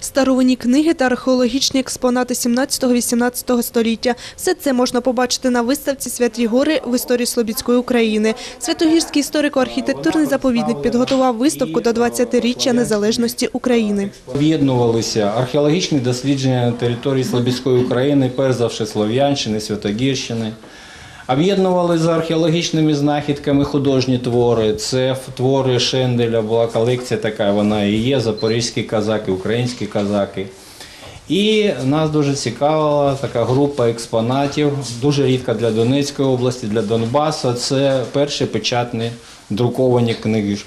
Старовинні книги та археологічні експонати 17-18 століття. Все це можна побачити на виставці «Святі гори в історії Слобідської України». Святогірський історико-архітектурний заповідник підготував виставку до 20-річчя незалежності України. Об'єднувалися археологічні дослідження на території Слобідської України, перш за все Слов'янщини, Святогірщини. Об'єднували за археологічними знахідками художні твори. Це твори Шенделя, була колекція така, вона і є, запорізькі казаки, українські казаки. І нас дуже цікавила така група експонатів, дуже рідка для Донецької області, для Донбасу. Це перші печатні друковані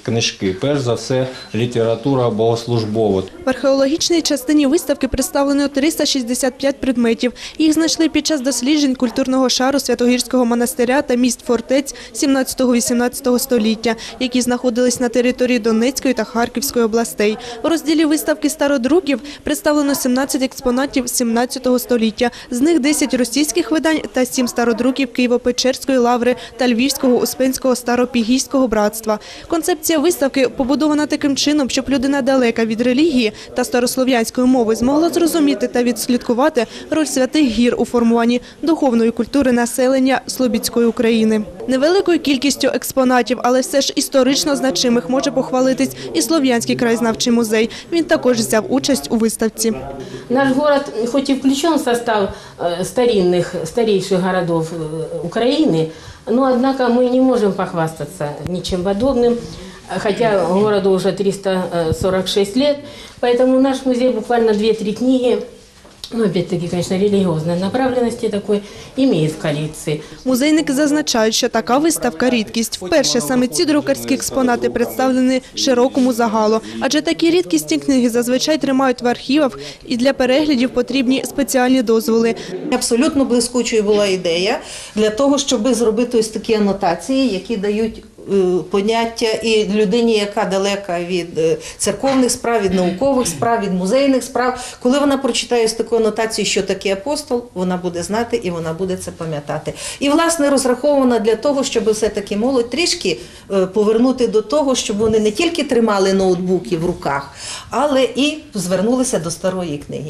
книжки. Перш за все, література богослужбова. В археологічній частині виставки представлено 365 предметів. Їх знайшли під час досліджень культурного шару Святогірського монастиря та міст фортець 17-18 століття, які знаходились на території Донецької та Харківської областей. У розділі виставки стародруків представлено 17 експонатів 17 століття. З них 10 російських видань та 7 стародруків Києво-Печерської лаври та Львівського Успенського старопігійського братства. Концепція виставки побудована таким чином, щоб людина далека від релігії та старослов'янської мови змогла зрозуміти та відслідкувати роль святих гір у формуванні духовної культури населення Слобідської України. Невеликою кількістю експонатів, але все ж історично значимих може похвалитись і Слов'янський краєзнавчий музей. Він також взяв участь у виставці. Наш город, хоть и включен в состав э, старинных, старейших городов э, Украины, но однако мы не можем похвастаться ничем подобным, хотя городу уже 346 лет, поэтому наш музей буквально 2-3 книги, ну опять-таки, конечно, религиозной направленности такой, имеет в коллекции. Музейники зазначають, що така виставка – рідкість. Вперше саме ці друкарські експонати представлені широкому загалу. Адже такі рідкісні книги зазвичай тримають в архівах і для переглядів потрібні спеціальні дозволи. Абсолютно блискучою була ідея для того, щоб зробити ось такі анотації, які дають поняття і людині, яка далека від е, церковних справ, від наукових справ, від музейних справ. Коли вона прочитає з таку анотацію, що таке апостол, вона буде знати і вона буде це пам'ятати. І власне розрахована для того, щоб все-таки молодь трішки е, повернути до того, щоб вони не тільки тримали ноутбуки в руках, але і звернулися до старої книги.